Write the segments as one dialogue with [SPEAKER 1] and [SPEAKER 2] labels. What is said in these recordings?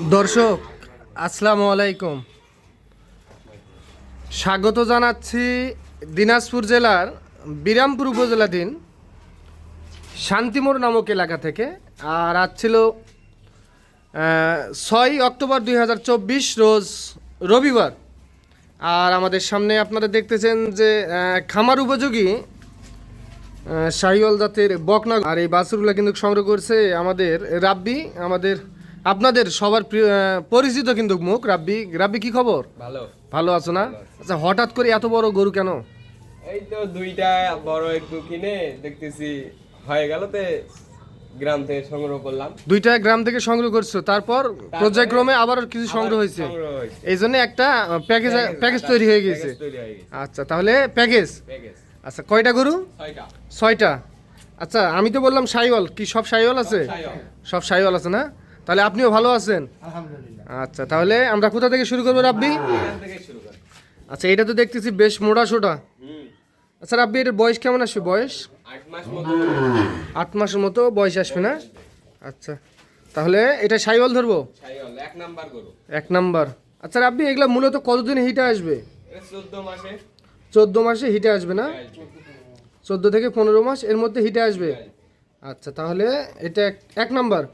[SPEAKER 1] দর্শক, আসসালামু আলাইকুম। স্বাগত জানাচ্ছি দিনাজপুর জেলার বিরামপুর উপজেলাধীন শান্তিমোড় নামক এলাকা থেকে। আর আজ ছিল ছয় অক্টোবর দুই হাজার চব্বিশ রোজ রবিবার। আর আমাদের সামনে আপনারা দেখতেছেন যে খামার উপযোগী শাহিওয়াল জাতের বকনা আর এই বাছুরগুলো কিন্তু সংগ্রহ করছে আমাদের রাব্বি, আমাদের আপনাদের সবার পরিচিত কিন্তু মুখ রাব্বি। রাব্বি কি খবর?
[SPEAKER 2] ভালো।
[SPEAKER 1] ভালো আছো না? আচ্ছা হঠাৎ করে এত বড় গরু কেন?
[SPEAKER 2] এই তো দুইটা বড় একটু কিনে দেখতেছি হয়ে গেল তে গ্রাম থেকে সংগ্রহ করলাম।
[SPEAKER 1] দুইটা গ্রাম থেকে সংগ্রহ করছ তারপর পর্যায়ক্রমে আবার কিছু সংগ্রহ হয়েছে? এই জন্য একটা প্যাকেজ প্যাকেজ তৈরি হয়ে গেছে। আচ্ছা তাহলে প্যাকেজ আচ্ছা কয়টা গরু?
[SPEAKER 2] ছয়টা।
[SPEAKER 1] ছয়টা। আচ্ছা আমি তো বললাম সাইওয়াল কি সব সাইওয়াল আছে? সব সাইওয়াল আছে না? তাহলে আপনিও ভালো আছেন? আচ্ছা তাহলে আমরা কোথা থেকে শুরু করব রাব্বি
[SPEAKER 2] শুরু কর।
[SPEAKER 1] আচ্ছা এটা তো দেখতেছি বেশ মোটা সোটা। আচ্ছা রাব্বি এটার বয়স কেমন আসবে? বয়স?
[SPEAKER 2] আট
[SPEAKER 1] মাসের মতো বয়স আসবে না? আচ্ছা তাহলে এটা সাইওয়াল ধরবো?
[SPEAKER 2] এক নাম্বার
[SPEAKER 1] আচ্ছা রাব্বি এগুলো মূলত কতদিন হিটে আসবে?
[SPEAKER 2] চোদ্দ মাসে।
[SPEAKER 1] চোদ্দ মাসে হিটে আসবে না? চোদ্দ থেকে পনেরো মাস। এর মধ্যে হিটে আসবে? আচ্ছা তাহলে এটা এক- এক নাম্বার।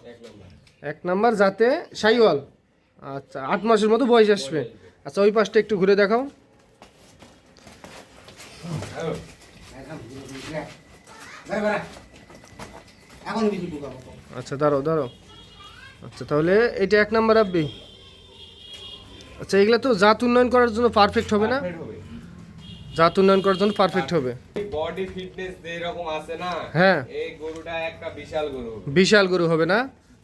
[SPEAKER 2] এক নাম্বার
[SPEAKER 1] যাতে সাইওয়াল আচ্ছা আট মাসের মতো বয়স আসবে। আচ্ছা ওই পাশটা একটু ঘুরে দেখাও। আচ্ছা দাঁড়াও দাঁড়াও। আচ্ছা তাহলে এটা এক নাম্বার আব্বি আচ্ছা এগুলো তো জাত উন্নয়ন করার জন্য পারফেক্ট হবে না? জাত উন্নয়ন করার জন্য পারফেক্ট হবে।
[SPEAKER 2] বডি ফিটনেস যেরকম আছে না
[SPEAKER 1] হ্যাঁ।
[SPEAKER 2] এই গরুটা একটা বিশাল গরু।
[SPEAKER 1] বিশাল গরু হবে না?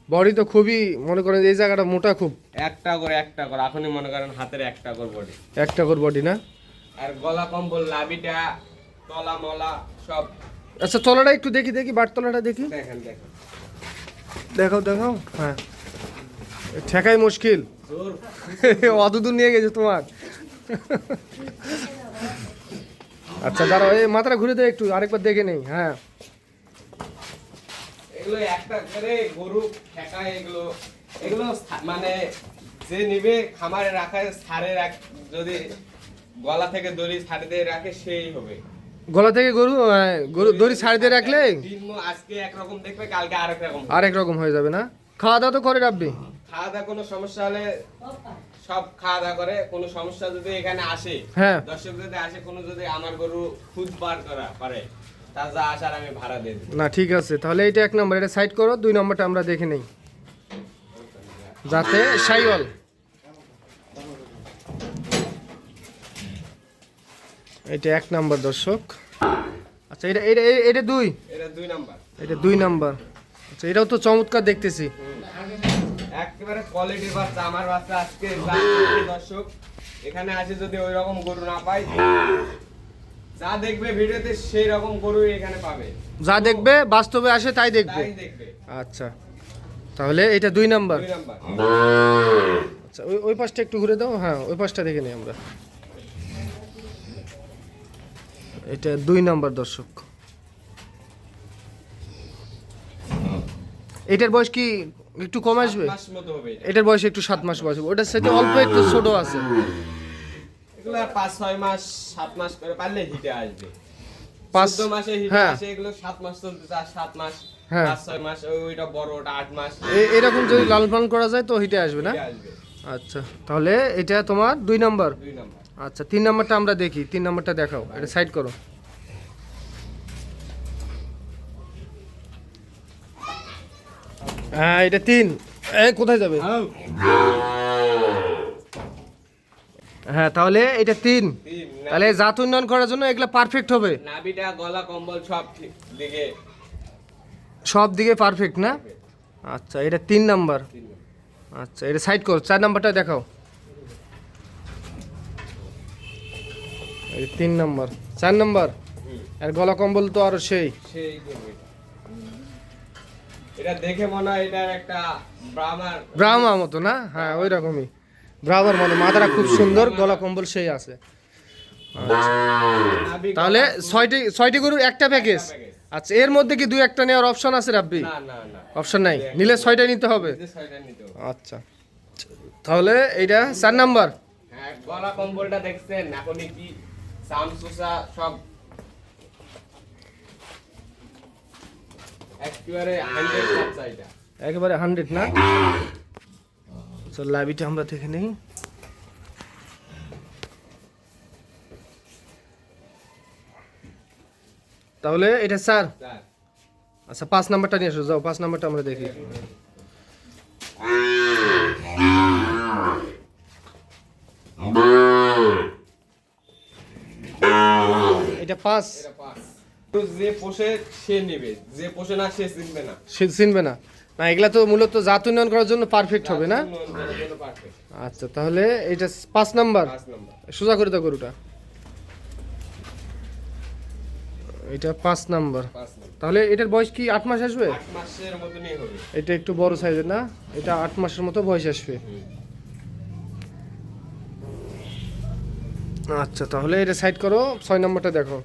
[SPEAKER 1] বডি তো খুবই মনে করেন এই জায়গাটা মোটা খুব।
[SPEAKER 2] একটা করে একটা করে এখনই মনে করেন হাতের একটা করে বডি।
[SPEAKER 1] একটা করে বডি না?
[SPEAKER 2] আর গলা কম্বল লাভিটা তলা মলা সব।
[SPEAKER 1] আচ্ছা তলাটা একটু দেখি দেখি বাট তলাটা দেখি।
[SPEAKER 2] দেখেন দেখেন।
[SPEAKER 1] দেখাও দেখাও হ্যাঁ। ঠেকাই মুশকিল।
[SPEAKER 2] জোর।
[SPEAKER 1] অত দূর নিয়ে গেছে তোমার। আচ্ছা দাঁড়াও এই মাথাটা ঘুরে দেয় একটু আরেকবার দেখে নেই হ্যাঁ।
[SPEAKER 2] এগুলো একটা করে গরু ঠেকা এগুলো এগুলো মানে যে নিবে খামারে রাখা সারে রাখ যদি গলা থেকে দড়ি ছাড়ে দিয়ে রাখে সেই হবে।
[SPEAKER 1] গলা থেকে গরু গরু দড়ি ছাড় দিয়ে রাখলে?
[SPEAKER 2] আজকে একরকম দেখবে কালকে আরেক রকম
[SPEAKER 1] আরেক রকম হয়ে যাবে না? খাওয়া দাওয়া তো করে রাখবি?
[SPEAKER 2] খাওয়া দাওয়া কোনো সমস্যা হলে সব খাওয়া দাওয়া করে কোনো সমস্যা যদি এখানে আসে
[SPEAKER 1] হ্যাঁ।
[SPEAKER 2] দর্শক যদি আসে কোনো যদি আমার গরু খুঁজ বার করা। পারে তা যা আসার আমি ভাড়া দিয়ে দেবো।
[SPEAKER 1] না ঠিক আছে। তাহলে এটা এক নম্বর এটা সাইড করো দুই নম্বরটা আমরা দেখে নেই। যাতে সাইওয়াল এটা এক নাম্বার দর্শক। আচ্ছা এটা এটা এটা- দুই?
[SPEAKER 2] এটা দুই নাম্বার।
[SPEAKER 1] এটা দুই নাম্বার। আচ্ছা এটাও তো চমৎকার দেখতেছি।
[SPEAKER 2] একেবারে কোয়ালিটির বাচ্চা আমার বাচ্চা আজকে দর্শক। এখানে আসে যদি ওই রকম গরু না পাই যা দেখবে ভিডিওতে সেই রকম গরু এখানে পাবে।
[SPEAKER 1] যা দেখবে বাস্তবে আসে তাই দেখবে?
[SPEAKER 2] তাই দেখবে।
[SPEAKER 1] আচ্ছা। তাহলে এটা দুই নাম্বার?
[SPEAKER 2] দুই নাম্বার।
[SPEAKER 1] আচ্ছা ওই ওই পাশটা একটু ঘুরে দাও হ্যাঁ ওই পাশটা দেখে নিই আমরা। এটা দুই নাম্বার দর্শক। এটার বয়স কি একটু কম আসবে। এটার বয়স একটু সাত মাস বয়স ওটার সাথে অল্প একটু ছোট আছে।
[SPEAKER 2] এগুলো পাঁচ ছয় মাস সাত মাস করে পারলে হিটে আসবে।
[SPEAKER 1] পাঁচ
[SPEAKER 2] মাসে হিটে
[SPEAKER 1] হ্যাঁ।
[SPEAKER 2] আসে এগুলো সাত মাস চলতে চার সাত মাস
[SPEAKER 1] হ্যাঁ।
[SPEAKER 2] পাঁচ ছয় মাস ওইটা বড় ওটা আট মাস।
[SPEAKER 1] এরকম যদি লাল পালন করা যায় তো হিটে আসবে না? আচ্ছা তাহলে এটা তোমার দুই নাম্বার? আচ্ছা তিন নাম্বারটা আমরা দেখি তিন নাম্বারটা দেখাও এটা সাইড করো। হ্যাঁ এটা তিন। এই কোথায় যাবে? হ্যাঁ তাহলে এটা তিন। তাহলে জাত উন্নয়ন করার জন্য এগুলো পারফেক্ট হবে।
[SPEAKER 2] নাভিটা গলা কম্বল সব দিকে।
[SPEAKER 1] সব দিকে পারফেক্ট না? আচ্ছা এটা তিন নাম্বার। আচ্ছা এটা সাইড করো চার নাম্বারটা দেখাও। এই তিন নাম্বার চার নাম্বার। আর গলা কম্বল তো আরও সেই।
[SPEAKER 2] সেই এটা। এটা দেখে মনে হয় এটার একটা ব্রাহ্মার
[SPEAKER 1] ব্রাহ্মা মতো না? হ্যাঁ ওই রকমই। ব্রাহ্মার মতো মাথাটা খুব সুন্দর গলা কম্বল সেই আছে। তাহলে ছয়টি ছয়টি গরুর একটা প্যাকেজ। আচ্ছা এর মধ্যে কি দুই একটা নেওয়ার অপশন আছে রাব্বি? অপশন নাই? নিলে ছয়টা নিতে হবে। আচ্ছা। তাহলে এইটা চার নাম্বার।
[SPEAKER 2] হ্যাঁ গলা কম্বলটা দেখছেন? এখনই কি সামসুসা সব একেবারে হান্ড্রেড
[SPEAKER 1] একেবারে হান্ড্রেড না? তো লাভিটা আমরা দেখে নেই। তাহলে এটা স্যার? আচ্ছা পাঁচ নাম্বারটা নিয়ে আসো যাও পাঁচ নাম্বারটা আমরা দেখি। এটা পাঁচ।
[SPEAKER 2] যে পোষে সে নেবে যে পোষে না সে চিনবে না।
[SPEAKER 1] সে চিনবে না। না এগুলা তো মূলত জাত উন্নয়ন করার জন্য পারফেক্ট হবে না? আচ্ছা তাহলে এটা পাঁচ নাম্বার। সোজা করে দাও গরুটা। এটা পাঁচ নাম্বার। তাহলে এটার বয়স কি আট মাস আসবে? এটা একটু বড় সাইজের না? এটা আট মাসের মতো বয়স আসবে। আচ্ছা তাহলে এটা সাইড করো ছয় নম্বরটা দেখো।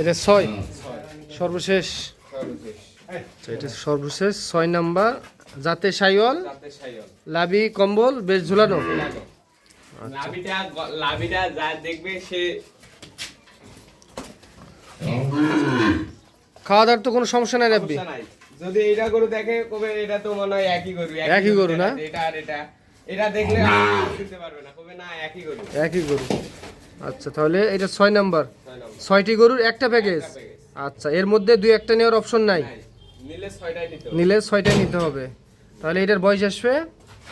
[SPEAKER 1] এটা ছয়। সর্বশেষ। এটা সর্বশেষ। ছয় নাম্বার। যাতে সাইওয়াল। লাবি কম্বল বেশ ঝুলানো।
[SPEAKER 2] লাভিটা লাভিটা যা দেখবে সে
[SPEAKER 1] খাওয়া দাওয়ার তো কোনো সমস্যা নাই রাব্বি।
[SPEAKER 2] যদি এটা গরু দেখে কবে এটা তো মনে হয় একই গরু
[SPEAKER 1] একই গরু না?
[SPEAKER 2] এটা আর এটা। এটা দেখলে বুঝতে পারবে না কবে না একই গরু।
[SPEAKER 1] একই গরু। আচ্ছা তাহলে এটা ছয় নাম্বার।
[SPEAKER 2] নম্বর।
[SPEAKER 1] ছয়টি গরুর একটা প্যাকেজ আচ্ছা এর মধ্যে দুই একটা নেওয়ার অপশন নাই।
[SPEAKER 2] নিলে ছয়টাই নিতে হবে।
[SPEAKER 1] ছয়টা নিতে হবে। তাহলে এটার বয়স আসবে?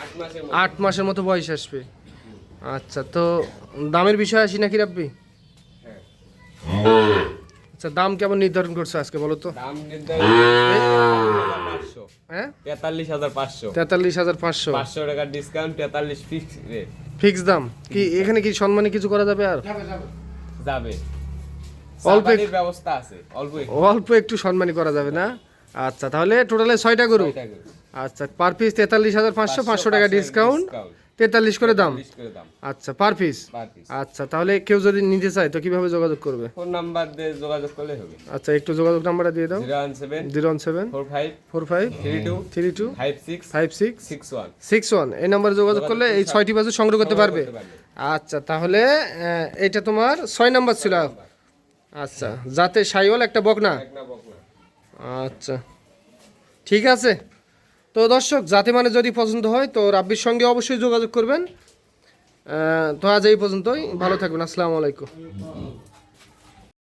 [SPEAKER 2] আট মাসের
[SPEAKER 1] আট মাসের মতো বয়স আসবে। আচ্ছা তো দামের বিষয় আসি নাকি রাব্বি?
[SPEAKER 2] হ্যাঁ।
[SPEAKER 1] আচ্ছা দাম কেমন নির্ধারণ করছ আজকে বলো তো?
[SPEAKER 2] দাম পাঁচশো
[SPEAKER 1] হ্যাঁ
[SPEAKER 2] তেতাল্লিশ হাজার পাঁচশো।
[SPEAKER 1] তেতাল্লিশ হাজার পাঁচশো।
[SPEAKER 2] পাঁচশো টাকার ডিসকাউন্ট তেতাল্লিশ ফিক্স রেট
[SPEAKER 1] ফিক্স দাম? কি এখানে কি সম্মানে কিছু করা যাবে আর?
[SPEAKER 3] যাবে
[SPEAKER 1] অল্প
[SPEAKER 2] ব্যবস্থা আছে অল্প একটু।
[SPEAKER 1] অল্প একটু সম্মানী করা যাবে না? আচ্ছা তাহলে টোটালে ছয়টা গরু। আচ্ছা পার পিস তেতাল্লিশ হাজার পাঁচশো পাঁচশো টাকা ডিসকাউন্ট তেতাল্লিশ করে দাম?
[SPEAKER 2] 40 করে দাম।
[SPEAKER 1] আচ্ছা পার পিস আচ্ছা তাহলে কেউ যদি নিতে চায় তো কীভাবে যোগাযোগ করবে?
[SPEAKER 2] ফোন নাম্বার দিয়ে যোগাযোগ করলে হবে।
[SPEAKER 1] আচ্ছা একটু যোগাযোগ নাম্বারটা দিয়ে দাও।
[SPEAKER 2] Zero one seven four five
[SPEAKER 1] four five
[SPEAKER 2] three two
[SPEAKER 1] three two
[SPEAKER 2] five six
[SPEAKER 1] five six
[SPEAKER 2] six one.
[SPEAKER 1] Six one. এই নাম্বারে যোগাযোগ করলে এই ছয়টি বাজু সংগ্রহ করতে পারবে। আচ্ছা তাহলে এটা তোমার ছয় নাম্বার ছিল। আচ্ছা যাতে সাইওয়াল একটা বকনা। আচ্ছা ঠিক আছে? তো দর্শক, জাতি মানে যদি পছন্দ হয় তো রাব্বির সঙ্গে অবশ্যই যোগাযোগ করবেন। তো আজ এই পর্যন্তই। ভালো থাকবেন। আসসালামু আলাইকুম।